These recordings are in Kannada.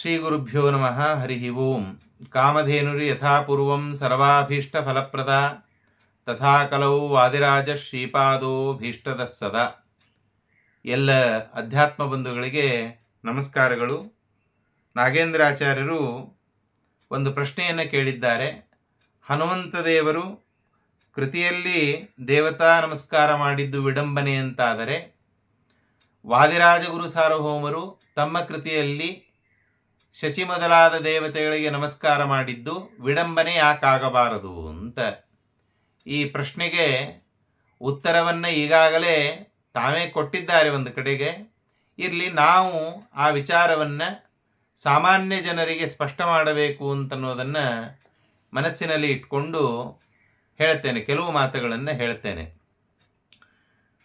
ಶ್ರೀ ಗುರುಭ್ಯೋ ನಮಃ ಹರಿ ಓಂ ಕಾಮಧೇನುರಿ ಯಥಾಪೂರ್ವಂ ಸರ್ವಾಭೀಷ್ಟ ಫಲಪ್ರದ ತಥಾ ಕಲೌ ವಾದಿರಾಜ ಶ್ರೀಪಾದೋ ಭೀಷ್ಟದ ಸದಾ ಎಲ್ಲ ಅಧ್ಯಾತ್ಮ ಬಂಧುಗಳಿಗೆ ನಮಸ್ಕಾರಗಳು. ನಾಗೇಂದ್ರಾಚಾರ್ಯರು ಒಂದು ಪ್ರಶ್ನೆಯನ್ನು ಕೇಳಿದ್ದಾರೆ. ಹನುಮಂತ ದೇವರು ಕೃತಿಯಲ್ಲಿ ದೇವತಾ ನಮಸ್ಕಾರ ಮಾಡಿದ್ದು ವಿಡಂಬನೆ ಅಂತಾದರೆ, ವಾದಿರಾಜಗುರು ಸಾರ್ವಭೌಮರು ತಮ್ಮ ಕೃತಿಯಲ್ಲಿ ಶಚಿ ಮೊದಲಾದ ದೇವತೆಗಳಿಗೆ ನಮಸ್ಕಾರ ಮಾಡಿದ್ದು ವಿಡಂಬನೆ ಯಾಕಾಗಬಾರದು ಅಂತ. ಈ ಪ್ರಶ್ನೆಗೆ ಉತ್ತರವನ್ನು ಈಗಾಗಲೇ ತಾವೇ ಕೊಟ್ಟಿದ್ದಾರೆ ಒಂದು ಕಡೆಗೆ. ಇರಲಿ, ನಾವು ಆ ವಿಚಾರವನ್ನು ಸಾಮಾನ್ಯ ಜನರಿಗೆ ಸ್ಪಷ್ಟ ಮಾಡಬೇಕು ಅಂತನ್ನೋದನ್ನು ಮನಸ್ಸಿನಲ್ಲಿ ಇಟ್ಕೊಂಡು ಹೇಳ್ತೇನೆ ಕೆಲವು ಮಾತುಗಳನ್ನು ಹೇಳ್ತೇನೆ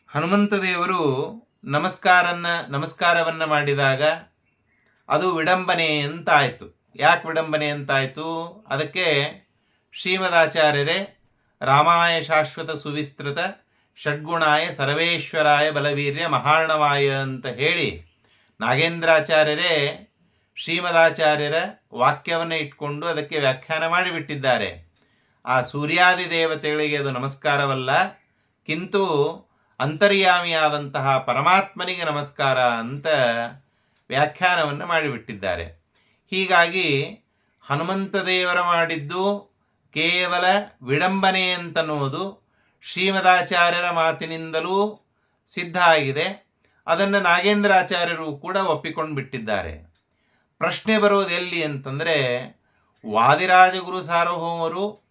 ಹನುಮಂತ ದೇವರು ನಮಸ್ಕಾರನ್ನ, ನಮಸ್ಕಾರವನ್ನು ಮಾಡಿದಾಗ ಅದು ವಿಡಂಬನೆ ಅಂತಾಯಿತು. ಯಾಕೆ ವಿಡಂಬನೆ ಅಂತಾಯಿತು? ಅದಕ್ಕೆ ಶ್ರೀಮದಾಚಾರ್ಯರೇ, ರಾಮಾಯ ಶಾಶ್ವತ ಸುವಿಸ್ತೃತ, ಷಡ್ಗುಣಾಯ ಸರ್ವೇಶ್ವರಾಯ ಬಲವೀರ್ಯ ಮಹಾರ್ಣವಾಯ ಅಂತ ಹೇಳಿ ನಾಗೇಂದ್ರಾಚಾರ್ಯರೇ ಶ್ರೀಮದಾಚಾರ್ಯರ ವಾಕ್ಯವನ್ನು ಇಟ್ಕೊಂಡು ಅದಕ್ಕೆ ವ್ಯಾಖ್ಯಾನ ಮಾಡಿಬಿಟ್ಟಿದ್ದಾರೆ. ಆ ಸೂರ್ಯಾದಿ ದೇವತೆಗಳಿಗೆ ಅದು ನಮಸ್ಕಾರವಲ್ಲ. ಕಿಂತು ಅಂತರ್ಯಾಮಿಯಾದಂತಹ ಪರಮಾತ್ಮನಿಗೆ ನಮಸ್ಕಾರ ಅಂತ ವ್ಯಾಖ್ಯಾನವನ್ನು ಮಾಡಿಬಿಟ್ಟಿದ್ದಾರೆ. ಹೀಗಾಗಿ ಹನುಮಂತ ದೇವರ ಮಾಡಿದ್ದು ಕೇವಲ ವಿಡಂಬನೆ ಅಂತನ್ನುವುದು ಶ್ರೀಮದಾಚಾರ್ಯರ ಮಾತಿನಿಂದಲೂ ಸಿದ್ಧ ಆಗಿದೆ. ಅದನ್ನು ನಾಗೇಂದ್ರಾಚಾರ್ಯರು ಕೂಡ ಒಪ್ಪಿಕೊಂಡು ಬಿಟ್ಟಿದ್ದಾರೆ ಪ್ರಶ್ನೆ ಬರೋದು ಎಲ್ಲಿ ಅಂತಂದರೆ, ವಾದಿರಾಜಗುರು ಸಾರ್ವಭೌಮರು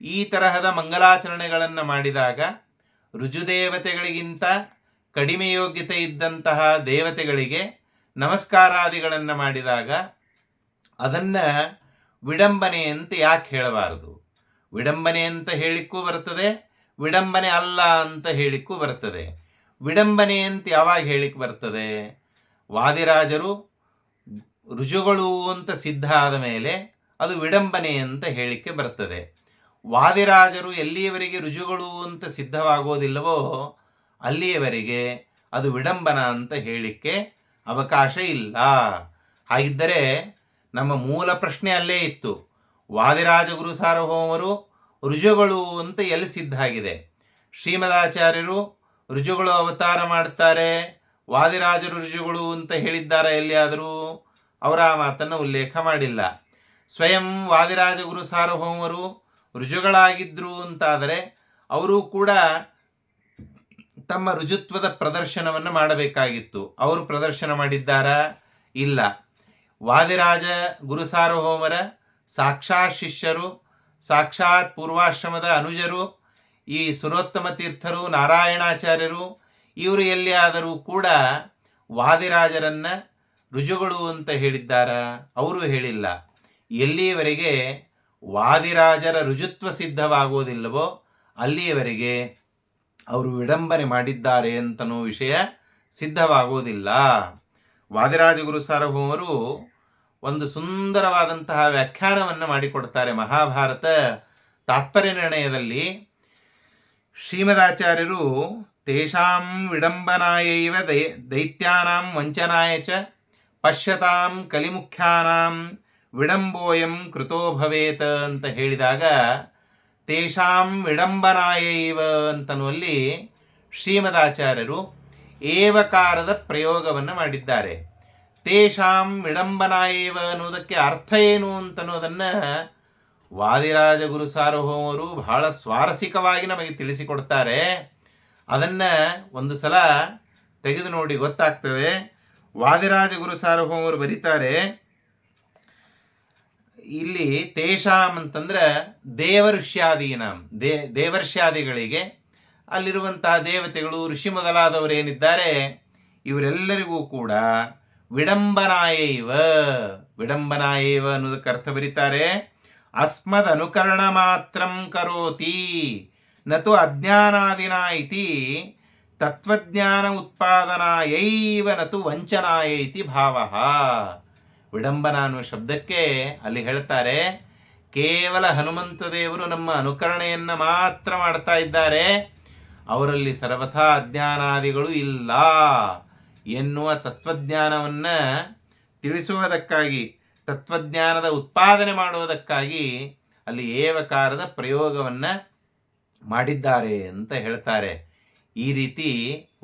ಈ ತರಹದ ಮಂಗಲಾಚರಣೆಗಳನ್ನು ಮಾಡಿದಾಗ ರುಜುದೇವತೆಗಳಿಗಿಂತ ಕಡಿಮೆ ಯೋಗ್ಯತೆ ಇದ್ದಂತಹ ದೇವತೆಗಳಿಗೆ ನಮಸ್ಕಾರಾದಿಗಳನ್ನು ಮಾಡಿದಾಗ ಅದನ್ನು ವಿಡಂಬನೆ ಅಂತ ಯಾಕೆ ಹೇಳಬಾರದು? ವಿಡಂಬನೆ ಅಂತ ಹೇಳಿಕ್ಕೂ ಬರ್ತದೆ, ವಿಡಂಬನೆ ಅಲ್ಲ ಅಂತ ಹೇಳಿಕ್ಕೂ ಬರ್ತದೆ. ವಿಡಂಬನೆ ಅಂತ ಯಾವಾಗ ಹೇಳಿಕ್ಕೆ ಬರ್ತದೆ? ವಾದಿರಾಜರು ರುಜುಗಳು ಅಂತ ಸಿದ್ಧ ಆದ ಮೇಲೆ ಅದು ವಿಡಂಬನೆ ಅಂತ ಹೇಳಿಕ್ಕೆ ಬರ್ತದೆ. ವಾದಿರಾಜರು ಎಲ್ಲಿಯವರೆಗೆ ರುಜುಗಳು ಅಂತ ಸಿದ್ಧವಾಗೋದಿಲ್ಲವೋ ಅಲ್ಲಿಯವರೆಗೆ ಅದು ವಿಡಂಬನ ಅಂತ ಹೇಳಿಕ್ಕೆ ಅವಕಾಶ ಇಲ್ಲ. ಹಾಗಿದ್ದರೆ ನಮ್ಮ ಮೂಲ ಪ್ರಶ್ನೆ ಅಲ್ಲೇ ಇತ್ತು. ವಾದಿರಾಜಗುರು ಸಾರ್ವಭೌಮರು ರುಜುಗಳು ಅಂತ ಎಲ್ಲಿ ಸಿದ್ಧ ಆಗಿದೆ? ಶ್ರೀಮದಾಚಾರ್ಯರು ರುಜುಗಳು ಅವತಾರ ಮಾಡ್ತಾರೆ ವಾದಿರಾಜರು ರುಜುಗಳು ಅಂತ ಹೇಳಿದ್ದಾರೆ ಎಲ್ಲಿಯಾದರೂ? ಅವರ ಆ ಮಾತನ್ನು ಉಲ್ಲೇಖ ಮಾಡಿಲ್ಲ. ಸ್ವಯಂ ವಾದಿರಾಜಗುರು ಸಾರ್ವಭೌಮರು ರುಜುಗಳಾಗಿದ್ದರು ಅಂತಾದರೆ ಅವರು ಕೂಡ ತಮ್ಮ ರುಜುತ್ವದ ಪ್ರದರ್ಶನವನ್ನು ಮಾಡಬೇಕಾಗಿತ್ತು. ಅವರು ಪ್ರದರ್ಶನ ಮಾಡಿದ್ದಾರಾ? ಇಲ್ಲ. ವಾದಿರಾಜ ಗುರು ಸಾರ್ವಭೌಮರ ಸಾಕ್ಷಾತ್ ಶಿಷ್ಯರು, ಸಾಕ್ಷಾತ್ ಪೂರ್ವಾಶ್ರಮದ ಅನುಜರು, ಈ ಸುರೋತ್ತಮ ತೀರ್ಥರು, ನಾರಾಯಣಾಚಾರ್ಯರು, ಇವರು ಎಲ್ಲಿಯಾದರೂ ಕೂಡ ವಾದಿರಾಜರನ್ನು ರುಜುಗಳು ಅಂತ ಹೇಳಿದ್ದಾರ? ಅವರು ಹೇಳಿಲ್ಲ. ಎಲ್ಲಿಯವರೆಗೆ ವಾದಿರಾಜರ ರುಜುತ್ವ ಸಿದ್ಧವಾಗುವುದಿಲ್ಲವೋ ಅಲ್ಲಿಯವರೆಗೆ ಅವರು ವಿಡಂಬನೆ ಮಾಡಿದ್ದಾರೆ ಅಂತನೋ ವಿಷಯ ಸಿದ್ಧವಾಗುವುದಿಲ್ಲ. ವಾದಿರಾಜಗುರು ಸಾರ್ವಭೌಮರು ಒಂದು ಸುಂದರವಾದಂತಹ ವ್ಯಾಖ್ಯಾನವನ್ನು ಮಾಡಿಕೊಡ್ತಾರೆ ಮಹಾಭಾರತ ತಾತ್ಪರ್ಯ ನಿರ್ಣಯದಲ್ಲಿ. ಶ್ರೀಮದಾಚಾರ್ಯರು ತೇಷಾಂ ವಿಡಂಬನಾಯೈವ ದೈ ದೈತ್ಯಾನಾಂ ವಂಚನಾಯ ಚ ಪಶ್ಯತಾಂ ಕಲಿಮುಖ್ಯಾನಾಂ ವಿಡಂಬೋಯಂ ಕೃತೋ ಭವೇತ್ ಅಂತ ಹೇಳಿದಾಗ ತೇಷಾಂ ವಿಡಂಬನಾಯೈವ ಅಂತನ್ನುವಲ್ಲಿ ಶ್ರೀಮದಾಚಾರ್ಯರು ಏವಕಾರದ ಪ್ರಯೋಗವನ್ನು ಮಾಡಿದ್ದಾರೆ. ತೇಷಾಂ ವಿಡಂಬನಾಯೇವ ಅನ್ನೋದಕ್ಕೆ ಅರ್ಥ ಏನು ಅಂತನ್ನೋದನ್ನು ವಾದಿರಾಜ ಗುರು ಸಾರ್ವಭೌಮರು ಬಹಳ ಸ್ವಾರಸಿಕವಾಗಿ ನಮಗೆ ತಿಳಿಸಿಕೊಡ್ತಾರೆ. ಅದನ್ನು ಒಂದು ಸಲ ತೆಗೆದು ನೋಡಿ ಗೊತ್ತಾಗ್ತದೆ. ವಾದಿರಾಜ ಗುರು ಸಾರ್ವಭೌಮರು ಬರೀತಾರೆ ಇಲ್ಲಿ ತೇಷಾಂ ಅಂತಂದ್ರೆ ದೇವಋಷ್ಯಾದೀನಾಂ. ದೇ, ದೇವರ್ಷ್ಯಾದಿಗಳಿಗೆ ಅಲ್ಲಿರುವಂತಹ ದೇವತೆಗಳು, ಋಷಿ ಮೊದಲಾದವರು ಏನಿದ್ದಾರೆ, ಇವರೆಲ್ಲರಿಗೂ ಕೂಡ ವಿಡಂಬನಾಯೈವ. ವಿಡಂಬನಾಯೈವ ಅನ್ನೋದಕ್ಕೆ ಅರ್ಥ ಬರೀತಾರೆ ಅಸ್ಮದ್ ಅನುಕರಣ ಮಾತ್ರಂ ಕರೋತಿ, ನತು ಅಜ್ಞಾನಾದಿನ ಇತಿ ತತ್ವಜ್ಞಾನ ಉತ್ಪಾದನಾಯೈವ ನತು ವಂಚನಾಯ ಇತಿ ಭಾವ. ವಿಡಂಬನ ಅನ್ನುವ ಶಬ್ದಕ್ಕೆ ಅಲ್ಲಿ ಹೇಳ್ತಾರೆ, ಕೇವಲ ಹನುಮಂತ ದೇವರು ನಮ್ಮ ಅನುಕರಣೆಯನ್ನು ಮಾತ್ರ ಮಾಡ್ತಾ ಇದ್ದಾರೆ. ಅವರಲ್ಲಿ ಸರ್ವಥಾ ಅಜ್ಞಾನಾದಿಗಳು ಇಲ್ಲ ಎನ್ನುವ ತತ್ವಜ್ಞಾನವನ್ನು ತಿಳಿಸುವುದಕ್ಕಾಗಿ, ತತ್ವಜ್ಞಾನದ ಉತ್ಪಾದನೆ ಮಾಡುವುದಕ್ಕಾಗಿ ಅಲ್ಲಿ ಏವಕಾರದ ಪ್ರಯೋಗವನ್ನು ಮಾಡಿದ್ದಾರೆ ಅಂತ ಹೇಳ್ತಾರೆ. ಈ ರೀತಿ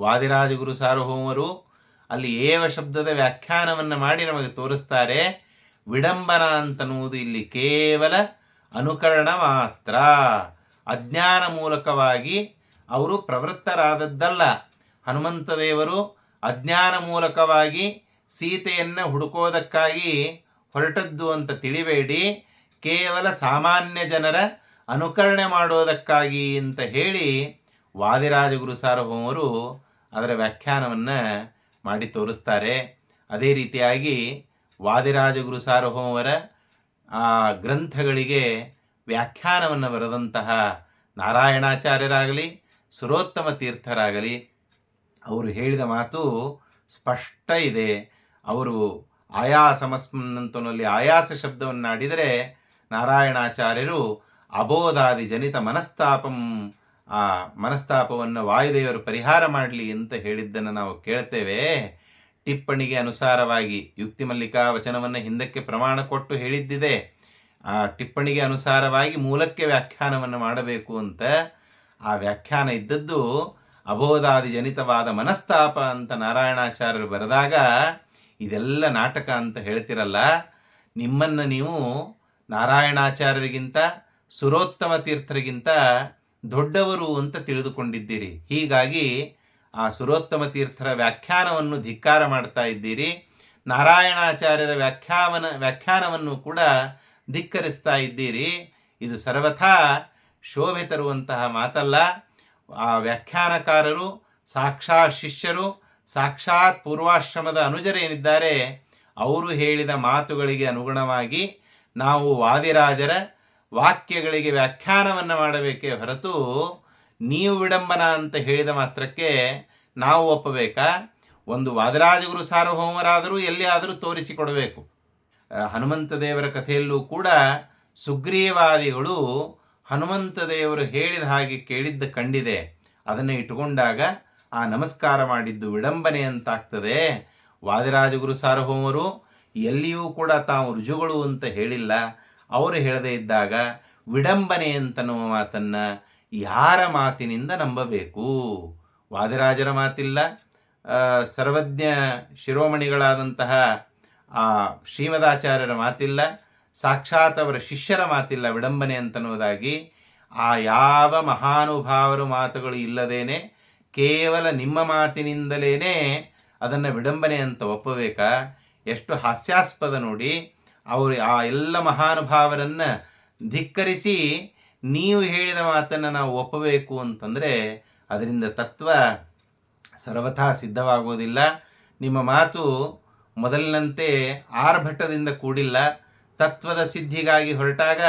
ವಾದಿರಾಜಗುರು ಸಾರ್ವಭೌಮರು ಅಲ್ಲಿ ಏವ ಶಬ್ದದ ವ್ಯಾಖ್ಯಾನವನ್ನು ಮಾಡಿ ನಮಗೆ ತೋರಿಸ್ತಾರೆ. ವಿಡಂಬನ ಅಂತನ್ನುವುದು ಇಲ್ಲಿ ಕೇವಲ ಅನುಕರಣ ಮಾತ್ರ. ಅಜ್ಞಾನ ಮೂಲಕವಾಗಿ ಅವರು ಪ್ರವೃತ್ತರಾದದ್ದಲ್ಲ. ಹನುಮಂತ ದೇವರು ಅಜ್ಞಾನ ಮೂಲಕವಾಗಿ ಸೀತೆಯನ್ನು ಹುಡುಕೋದಕ್ಕಾಗಿ ಹೊರಟದ್ದು ಅಂತ ತಿಳಿಬೇಡಿ. ಕೇವಲ ಸಾಮಾನ್ಯ ಜನರ ಅನುಕರಣೆ ಮಾಡೋದಕ್ಕಾಗಿ ಅಂತ ಹೇಳಿ ವಾದಿರಾಜಗುರು ಸಾರ್ವಭೌಮರು ಅದರ ವ್ಯಾಖ್ಯಾನವನ್ನು ಮಾಡಿ ತೋರಿಸ್ತಾರೆ. ಅದೇ ರೀತಿಯಾಗಿ ವಾದಿರಾಜಗುರು ಸಾರ್ವಭೌಮರ, ಆ, ಗ್ರಂಥಗಳಿಗೆ ವ್ಯಾಖ್ಯಾನವನ್ನು ಬರೆದಂತಹ ನಾರಾಯಣಾಚಾರ್ಯರಾಗಲಿ, ಸುರೋತ್ತಮ ತೀರ್ಥರಾಗಲಿ, ಅವರು ಹೇಳಿದ ಮಾತು ಸ್ಪಷ್ಟ ಇದೆ. ಅವರು ಆಯಾಸಮಸ್ಮನ್ನಂತನಲ್ಲಿ ಆಯಾಸ ಶಬ್ದವನ್ನು ಆಡಿದರೆ ನಾರಾಯಣಾಚಾರ್ಯರು ಅಬೋಧಾದಿ ಜನಿತ ಮನಸ್ತಾಪಂ ಆ ಮನಸ್ತಾಪವನ್ನು ವಾಯುದೇವರು ಪರಿಹಾರ ಮಾಡಲಿ ಅಂತ ಹೇಳಿದ್ದನ್ನು ನಾವು ಕೇಳ್ತೇವೆ. ಟಿಪ್ಪಣಿಗೆ ಅನುಸಾರವಾಗಿ ಯುಕ್ತಿ ಮಲ್ಲಿಕಾ ವಚನವನ್ನು ಹಿಂದಕ್ಕೆ ಪ್ರಮಾಣ ಕೊಟ್ಟು ಹೇಳಿದ್ದಿದೆ. ಆ ಟಿಪ್ಪಣಿಗೆ ಅನುಸಾರವಾಗಿ ಮೂಲಕ್ಕೆ ವ್ಯಾಖ್ಯಾನವನ್ನು ಮಾಡಬೇಕು ಅಂತ. ಆ ವ್ಯಾಖ್ಯಾನ ಇದ್ದದ್ದು ಅಬೋಧಾದಿ ಜನಿತವಾದ ಮನಸ್ತಾಪ ಅಂತ ನಾರಾಯಣಾಚಾರ್ಯರು ಬರೆದಾಗ ಇದೆಲ್ಲ ನಾಟಕ ಅಂತ ಹೇಳ್ತಿರಲ್ಲ, ನಿಮ್ಮನ್ನು ನೀವು ನಾರಾಯಣಾಚಾರ್ಯರಿಗಿಂತ, ಸುರೋತ್ತಮ ತೀರ್ಥರಿಗಿಂತ ದೊಡ್ಡವರು ಅಂತ ತಿಳಿದುಕೊಂಡಿದ್ದೀರಿ. ಹೀಗಾಗಿ ಆ ಸುರೋತ್ತಮ ತೀರ್ಥರ ವ್ಯಾಖ್ಯಾನವನ್ನು ಧಿಕ್ಕಾರ ಮಾಡ್ತಾ ಇದ್ದೀರಿ. ನಾರಾಯಣಾಚಾರ್ಯರ ವ್ಯಾಖ್ಯಾವನ, ವ್ಯಾಖ್ಯಾನವನ್ನು ಕೂಡ ಧಿಕ್ಕರಿಸ್ತಾ ಇದ್ದೀರಿ. ಇದು ಸರ್ವಥಾ ಶೋಭೆ ತರುವಂತಹ ಮಾತಲ್ಲ. ಆ ವ್ಯಾಖ್ಯಾನಕಾರರು ಸಾಕ್ಷಾತ್ ಶಿಷ್ಯರು, ಸಾಕ್ಷಾತ್ ಪೂರ್ವಾಶ್ರಮದ ಅನುಜರೇನಿದ್ದಾರೆ ಅವರು ಹೇಳಿದ ಮಾತುಗಳಿಗೆ ಅನುಗುಣವಾಗಿ ನಾವು ವಾದಿರಾಜರ ವಾಕ್ಯಗಳಿಗೆ ವ್ಯಾಖ್ಯಾನವನ್ನು ಮಾಡಬೇಕೇ ಹೊರತು ನೀವು ವಿಡಂಬನ ಅಂತ ಹೇಳಿದ ಮಾತ್ರಕ್ಕೆ ನಾವು ಒಪ್ಪಬೇಕಾ? ಒಂದು ವಾದರಾಜಗುರು ಸಾರ್ವಭೌಮರಾದರೂ ಆದರೂ ತೋರಿಸಿಕೊಡಬೇಕು. ಹನುಮಂತ ದೇವರ ಕಥೆಯಲ್ಲೂ ಕೂಡ ಸುಗ್ರೀವಾದಿಗಳು ಹನುಮಂತ ದೇವರು ಹೇಳಿದ ಹಾಗೆ ಕೇಳಿದ್ದ ಕಂಡಿದೆ. ಅದನ್ನು ಇಟ್ಟುಕೊಂಡಾಗ ಆ ನಮಸ್ಕಾರ ಮಾಡಿದ್ದು ವಿಡಂಬನೆ ಅಂತಾಗ್ತದೆ. ವಾದಿರಾಜಗುರು ಸಾರ್ವಭೌಮರು ಎಲ್ಲಿಯೂ ಕೂಡ ತಾವು ರುಜುಗಳು ಅಂತ ಹೇಳಿಲ್ಲ. ಅವರು ಹೇಳದೇ ಇದ್ದಾಗ ವಿಡಂಬನೆ ಅಂತನ್ನುವ ಮಾತನ್ನು ಯಾರ ಮಾತಿನಿಂದ ನಂಬಬೇಕು? ವಾದಿರಾಜರ ಮಾತಿಲ್ಲ. ಸರ್ವಜ್ಞ ಶಿರೋಮಣಿಗಳಾದಂತಹ ಆ ಶ್ರೀಮದಾಚಾರ್ಯರ ಮಾತಿಲ್ಲ. ಸಾಕ್ಷಾತ್ ಅವರ ಶಿಷ್ಯರ ಮಾತಿಲ್ಲ ವಿಡಂಬನೆ ಅಂತನ್ನುವುದಾಗಿ. ಆ ಯಾವ ಮಹಾನುಭಾವರು ಮಾತುಗಳು ಇಲ್ಲದೇನೆ, ಕೇವಲ ನಿಮ್ಮ ಮಾತಿನಿಂದಲೇ ಅದನ್ನು ವಿಡಂಬನೆ ಅಂತ ಒಪ್ಪಬೇಕಾ? ಎಷ್ಟು ಹಾಸ್ಯಾಸ್ಪದ ನೋಡಿ. ಅವರು ಆ ಎಲ್ಲ ಮಹಾನುಭಾವರನ್ನು ಧಿಕ್ಕರಿಸಿ ನೀವು ಹೇಳಿದ ಮಾತನ್ನು ನಾವು ಒಪ್ಪಬೇಕು ಅಂತಂದರೆ ಅದರಿಂದ ತತ್ವ ಸರ್ವಥಾ ಸಿದ್ಧವಾಗುವುದಿಲ್ಲ ನಿಮ್ಮ ಮಾತು ಮೊದಲಿನಂತೆ ಆರ್ಭಟದಿಂದ ಕೂಡಿಲ್ಲ. ತತ್ವದ ಸಿದ್ಧಿಗಾಗಿ ಹೊರಟಾಗ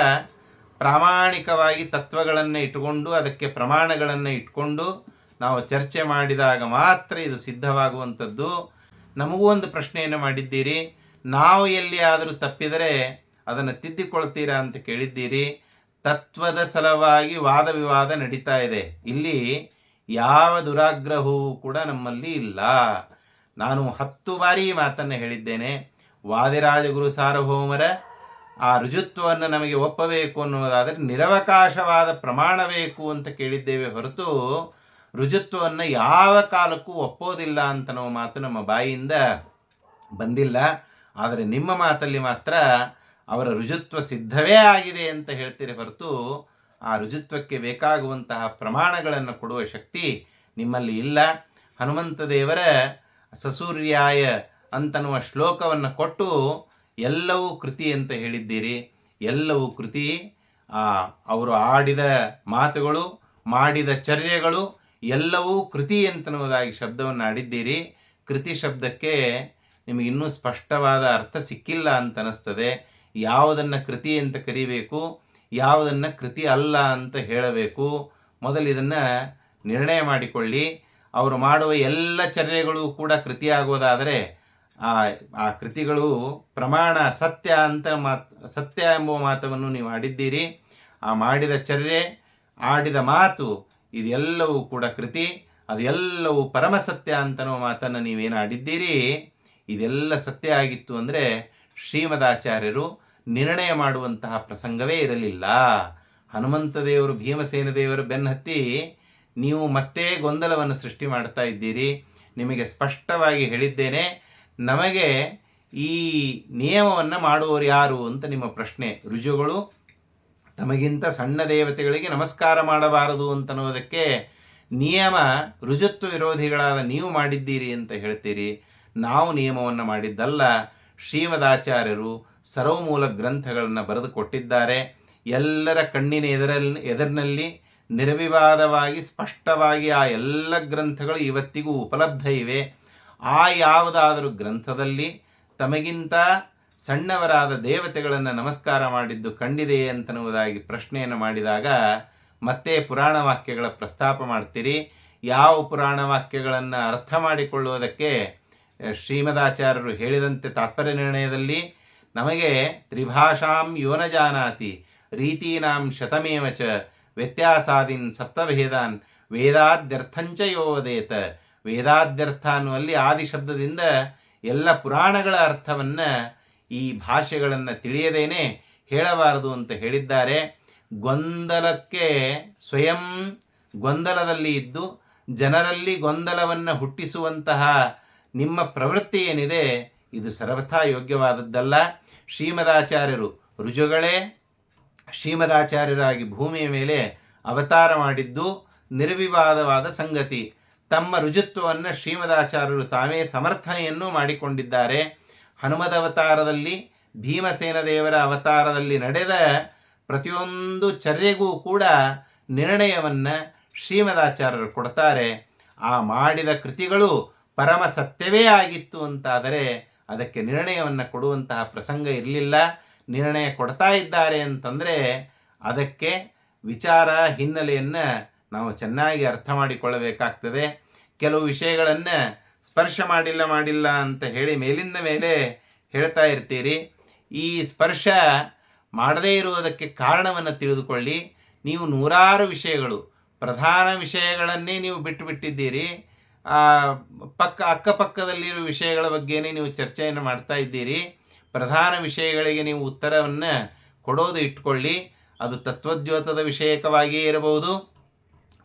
ಪ್ರಾಮಾಣಿಕವಾಗಿ ತತ್ವಗಳನ್ನು ಇಟ್ಟುಕೊಂಡು ಅದಕ್ಕೆ ಪ್ರಮಾಣಗಳನ್ನು ಇಟ್ಕೊಂಡು ನಾವು ಚರ್ಚೆ ಮಾಡಿದಾಗ ಮಾತ್ರ ಇದು ಸಿದ್ಧವಾಗುವಂಥದ್ದು. ನಮಗೂ ಒಂದು ಪ್ರಶ್ನೆಯನ್ನು ಮಾಡಿದ್ದೀರಿ. ನಾವು ಎಲ್ಲಿ ಆದರೂ ತಪ್ಪಿದರೆ ಅದನ್ನು ತಿದ್ದಿಕೊಳ್ತೀರಾ ಅಂತ ಕೇಳಿದ್ದೀರಿ. ತತ್ವದ ಸಲುವಾಗಿ ವಾದ ವಿವಾದ ನಡೀತಾ ಇದೆ. ಇಲ್ಲಿ ಯಾವ ದುರಾಗ್ರಹವೂ ಕೂಡ ನಮ್ಮಲ್ಲಿ ಇಲ್ಲ. ನಾನು ಹತ್ತು ಬಾರಿ ಮಾತನ್ನು ಹೇಳಿದ್ದೇನೆ. ವಾದಿರಾಜಗುರು ಸಾರ್ವಭೌಮರ ಆ ರುಜುತ್ವವನ್ನು ನಮಗೆ ಒಪ್ಪಬೇಕು ಅನ್ನುವುದಾದರೆ ನಿರವಕಾಶವಾದ ಪ್ರಮಾಣ ಬೇಕು ಅಂತ ಕೇಳಿದ್ದೇವೆ ಹೊರತು ರುಜುತ್ವವನ್ನು ಯಾವ ಕಾಲಕ್ಕೂ ಒಪ್ಪೋದಿಲ್ಲ ಅಂತ ನಾವು ಮಾತು ನಮ್ಮ ಬಾಯಿಯಿಂದ ಬಂದಿಲ್ಲ. ಆದರೆ ನಿಮ್ಮ ಮಾತಲ್ಲಿ ಮಾತ್ರ ಅವರ ರುಜುತ್ವ ಸಿದ್ಧವೇ ಆಗಿದೆ ಅಂತ ಹೇಳ್ತೀರಿ ಹೊರತು ಆ ರುಜುತ್ವಕ್ಕೆ ಬೇಕಾಗುವಂತಹ ಪ್ರಮಾಣಗಳನ್ನು ಕೊಡುವ ಶಕ್ತಿ ನಿಮ್ಮಲ್ಲಿ ಇಲ್ಲ. ಹನುಮಂತ ದೇವರ ಸಸೂರ್ಯಾಯ ಅಂತನ್ನುವ ಶ್ಲೋಕವನ್ನು ಕೊಟ್ಟು ಎಲ್ಲವೂ ಕೃತಿ ಅಂತ ಹೇಳಿದ್ದೀರಿ. ಎಲ್ಲವೂ ಕೃತಿ ಅವರು ಆಡಿದ ಮಾತುಗಳು, ಮಾಡಿದ ಚರ್ಯಗಳು ಎಲ್ಲವೂ ಕೃತಿ ಅಂತನ್ನುವುದಾಗಿ ಶಬ್ದವನ್ನು ಆಡಿದ್ದೀರಿ. ಕೃತಿ ಶಬ್ದಕ್ಕೆ ನಿಮಗೆ ಇನ್ನೂ ಸ್ಪಷ್ಟವಾದ ಅರ್ಥ ಸಿಕ್ಕಿಲ್ಲ ಅಂತ ಅನ್ನಿಸ್ತದೆ ಯಾವುದನ್ನು ಕೃತಿ ಅಂತ ಕರಿಬೇಕು, ಯಾವುದನ್ನು ಕೃತಿ ಅಲ್ಲ ಅಂತ ಹೇಳಬೇಕು. ಮೊದಲು ಇದನ್ನು ನಿರ್ಣಯ ಮಾಡಿಕೊಳ್ಳಿ. ಅವರು ಮಾಡುವ ಎಲ್ಲ ಚರ್ಯಗಳು ಕೂಡ ಕೃತಿಯಾಗೋದಾದರೆ ಆ ಆ ಕೃತಿಗಳು ಪ್ರಮಾಣ ಸತ್ಯ ಅಂತ ಮಾತ್, ಸತ್ಯ ಎಂಬುವ ಮಾತವನ್ನು ನೀವು ಆಡಿದ್ದೀರಿ. ಆ ಮಾಡಿದ ಚರ್ಯೆ, ಆಡಿದ ಮಾತು, ಇದೆಲ್ಲವೂ ಕೂಡ ಕೃತಿ, ಅದೆಲ್ಲವೂ ಪರಮಸತ್ಯ ಅಂತನೋ ಮಾತನ್ನು ನೀವೇನು ಆಡಿದ್ದೀರಿ ಇದೆಲ್ಲ ಸತ್ಯ ಆಗಿತ್ತು ಅಂದರೆ ಶ್ರೀಮದಾಚಾರ್ಯರು ನಿರ್ಣಯ ಮಾಡುವಂತಹ ಪ್ರಸಂಗವೇ ಇರಲಿಲ್ಲ. ಹನುಮಂತ ದೇವರು, ಭೀಮಸೇನ ದೇವರು ಬೆನ್ನತ್ತಿ ನೀವು ಮತ್ತೆ ಗೊಂದಲವನ್ನು ಸೃಷ್ಟಿ ಮಾಡ್ತಾ ಇದ್ದೀರಿ. ನಿಮಗೆ ಸ್ಪಷ್ಟವಾಗಿ ಹೇಳಿದ್ದೇನೆ, ನಮಗೆ ಈ ನಿಯಮವನ್ನು ಮಾಡುವವರು ಯಾರು? ಅಂತ ನಿಮ್ಮ ಪ್ರಶ್ನೆ. ರುಜುಗಳು, ತಮಗಿಂತ ಸಣ್ಣ ದೇವತೆಗಳಿಗೆ ನಮಸ್ಕಾರ ಮಾಡಬಾರದು ಅಂತನ್ನುವುದಕ್ಕೆ ನಿಯಮ, ರುಜುತ್ವ ವಿರೋಧಿಗಳಾದ ನೀವು ಮಾಡಿದ್ದೀರಿ ಅಂತ ಹೇಳ್ತೀರಿ. ನಾವು ನಿಯಮವನ್ನು ಮಾಡಿದ್ದಲ್ಲ. ಶ್ರೀಮದಾಚಾರ್ಯರು ಸರ್ವಮೂಲ ಗ್ರಂಥಗಳನ್ನು ಬರೆದು ಕೊಟ್ಟಿದ್ದಾರೆ ಎಲ್ಲರ ಕಣ್ಣಿನ ಎದುರಲ್ಲಿ ಎದುರಿನಲ್ಲಿ ನಿರ್ವಿವಾದವಾಗಿ, ಸ್ಪಷ್ಟವಾಗಿ ಆ ಎಲ್ಲ ಗ್ರಂಥಗಳು ಇವತ್ತಿಗೂ ಉಪಲಬ್ಧ ಇವೆ. ಆ ಯಾವುದಾದರೂ ಗ್ರಂಥದಲ್ಲಿ ತಮಗಿಂತ ಸಣ್ಣವರಾದ ದೇವತೆಗಳನ್ನು ನಮಸ್ಕಾರ ಮಾಡಿದ್ದು ಕಂಡಿದೆ ಅಂತನ್ನುವುದಾಗಿ ಪ್ರಶ್ನೆಯನ್ನು ಮಾಡಿದಾಗ ಮತ್ತೆ ಪುರಾಣ ವಾಕ್ಯಗಳ ಪ್ರಸ್ತಾಪ ಮಾಡ್ತೀರಿ. ಯಾವ ಪುರಾಣ ವಾಕ್ಯಗಳನ್ನು ಅರ್ಥ ಮಾಡಿಕೊಳ್ಳುವುದಕ್ಕೆ ಶ್ರೀಮದಾಚಾರ್ಯರು ಹೇಳಿದಂತೆ ತಾತ್ಪರ್ಯ ನಿರ್ಣಯದಲ್ಲಿ ನಮಗೆ ತ್ರಿಭಾಷಾಂ ಯೋನ ಜಾನಾತಿ, ರೀತೀನಾಂ ಶತಮೇವ ಚ, ವ್ಯತ್ಯಾಸಾದಿನ್ ಸಪ್ತಭೇದಾನ್, ವೇದಾದ್ಯರ್ಥಂಚ ಯೋದೇತ ವೇದಾದ್ಯರ್ಥ ಅನ್ನುವಲ್ಲಿ ಆದಿ ಶಬ್ದದಿಂದ ಎಲ್ಲ ಪುರಾಣಗಳ ಅರ್ಥವನ್ನು ಈ ಭಾಷೆಗಳನ್ನು ತಿಳಿಯದೇನೆ ಹೇಳಬಾರದು ಅಂತ ಹೇಳಿದ್ದಾರೆ. ಗೊಂದಲಕ್ಕೆ ಸ್ವಯಂ ಗೊಂದಲದಲ್ಲಿ ಇದ್ದು ಜನರಲ್ಲಿ ಗೊಂದಲವನ್ನು ಹುಟ್ಟಿಸುವಂತಹ ನಿಮ್ಮ ಪ್ರವೃತ್ತಿ ಏನಿದೆ, ಇದು ಸರ್ವಥಾ ಯೋಗ್ಯವಾದದ್ದಲ್ಲ. ಶ್ರೀಮದಾಚಾರ್ಯರು ರುಜುಗಳೇ ಶ್ರೀಮದಾಚಾರ್ಯರಾಗಿ ಭೂಮಿಯ ಮೇಲೆ ಅವತಾರ ಮಾಡಿದ್ದು ನಿರ್ವಿವಾದವಾದ ಸಂಗತಿ. ತಮ್ಮ ರುಜುತ್ವವನ್ನು ಶ್ರೀಮದಾಚಾರ್ಯರು ತಾವೇ ಸಮರ್ಥನೆಯನ್ನು ಮಾಡಿಕೊಂಡಿದ್ದಾರೆ. ಹನುಮದ ಅವತಾರದಲ್ಲಿ ಭೀಮಸೇನ ದೇವರ ಅವತಾರದಲ್ಲಿ ನಡೆದ ಪ್ರತಿಯೊಂದು ಚರ್ಯೆಗೂ ಕೂಡ ನಿರ್ಣಯವನ್ನು ಶ್ರೀಮದಾಚಾರ್ಯರು ಕೊಡ್ತಾರೆ. ಆ ಮಾಡಿದ ಕೃತಿಗಳು ಪರಮ ಸತ್ಯವೇ ಆಗಿತ್ತು ಅಂತಾದರೆ ಅದಕ್ಕೆ ನಿರ್ಣಯವನ್ನು ಕೊಡುವಂತಹ ಪ್ರಸಂಗ ಇರಲಿಲ್ಲ. ನಿರ್ಣಯ ಕೊಡ್ತಾ ಇದ್ದಾರೆ ಅಂತಂದರೆ ಅದಕ್ಕೆ ವಿಚಾರ, ಹಿನ್ನೆಲೆಯನ್ನು ನಾವು ಚೆನ್ನಾಗಿ ಅರ್ಥ ಮಾಡಿಕೊಳ್ಳಬೇಕಾಗ್ತದೆ. ಕೆಲವು ವಿಷಯಗಳನ್ನು ಸ್ಪರ್ಶ ಮಾಡಿಲ್ಲ ಮಾಡಿಲ್ಲ ಅಂತ ಹೇಳಿ ಮೇಲಿಂದ ಮೇಲೆ ಹೇಳ್ತಾ ಇರ್ತೀರಿ. ಈ ಸ್ಪರ್ಶ ಮಾಡದೇ ಇರುವುದಕ್ಕೆ ಕಾರಣವನ್ನು ತಿಳಿದುಕೊಳ್ಳಿ. ನೀವು ನೂರಾರು ವಿಷಯಗಳು, ಪ್ರಧಾನ ವಿಷಯಗಳನ್ನೇ ನೀವು ಬಿಟ್ಟು ಬಿಟ್ಟಿದ್ದೀರಿ. ಪಕ್ಕ ಅಕ್ಕಪಕ್ಕದಲ್ಲಿರುವ ವಿಷಯಗಳ ಬಗ್ಗೆನೇ ನೀವು ಚರ್ಚೆಯನ್ನು ಮಾಡ್ತಾ ಇದ್ದೀರಿ. ಪ್ರಧಾನ ವಿಷಯಗಳಿಗೆ ನೀವು ಉತ್ತರವನ್ನು ಕೊಡೋದು ಇಟ್ಕೊಳ್ಳಿ. ಅದು ತತ್ವದ್ಯೋತದ ವಿಷಯಕವಾಗಿಯೇ ಇರಬಹುದು,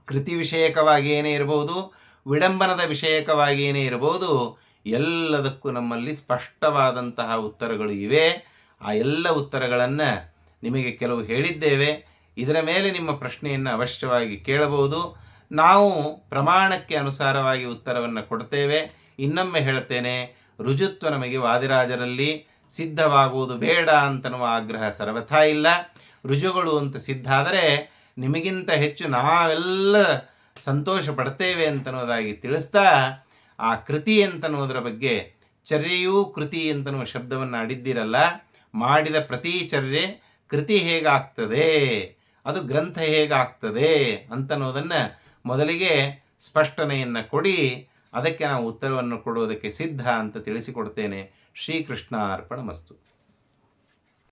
ಕೃತಿ ವಿಷಯಕವಾಗಿಯೇ ಇರಬಹುದು, ವಿಡಂಬನದ ವಿಷಯಕವಾಗಿಯೇ ಇರಬಹುದು. ಎಲ್ಲದಕ್ಕೂ ನಮ್ಮಲ್ಲಿ ಸ್ಪಷ್ಟವಾದಂತಹ ಉತ್ತರಗಳು ಇವೆ. ಆ ಎಲ್ಲ ಉತ್ತರಗಳನ್ನು ನಿಮಗೆ ಕೆಲವು ಹೇಳಿದ್ದೇವೆ. ಇದರ ಮೇಲೆ ನಿಮ್ಮ ಪ್ರಶ್ನೆಯನ್ನು ಅವಶ್ಯವಾಗಿ ಕೇಳಬಹುದು. ನಾವು ಪ್ರಮಾಣಕ್ಕೆ ಅನುಸಾರವಾಗಿ ಉತ್ತರವನ್ನು ಕೊಡ್ತೇವೆ. ಇನ್ನೊಮ್ಮೆ ಹೇಳ್ತೇನೆ, ರುಜುತ್ವ ನಮಗೆ ವಾದಿರಾಜರಲ್ಲಿ ಸಿದ್ಧವಾಗುವುದು ಬೇಡ ಅಂತನ್ನುವ ಆಗ್ರಹ ಸರ್ವಥಾ ಇಲ್ಲ. ರುಜುಗಳು ಅಂತ ಸಿದ್ಧ ಆದರೆ ನಿಮಗಿಂತ ಹೆಚ್ಚು ನಾವೆಲ್ಲ ಸಂತೋಷ ಪಡ್ತೇವೆ ಅಂತನ್ನುವುದಾಗಿ ತಿಳಿಸ್ತಾ, ಆ ಕೃತಿ ಅಂತನ್ನುವುದರ ಬಗ್ಗೆ ಚರ್ಯೆಯೂ ಕೃತಿ ಅಂತನ್ನುವ ಶಬ್ದವನ್ನು ಆಡಿದ್ದೀರಲ್ಲ, ಮಾಡಿದ ಪ್ರತಿ ಚರ್ಯೆ ಕೃತಿ ಹೇಗಾಗ್ತದೆ, ಅದು ಗ್ರಂಥ ಹೇಗಾಗ್ತದೆ ಅಂತನ್ನೋದನ್ನು ಮೊದಲಿಗೆ ಸ್ಪಷ್ಟನೆಯನ್ನು ಕೊಡಿ ಅದಕ್ಕೆ ನಾವು ಉತ್ತರವನ್ನು ಕೊಡುವುದಕ್ಕೆ ಸಿದ್ಧ ಅಂತ ತಿಳಿಸಿಕೊಡ್ತೇನೆ. ಶ್ರೀಕೃಷ್ಣ ಅರ್ಪಣ ಮಸ್ತು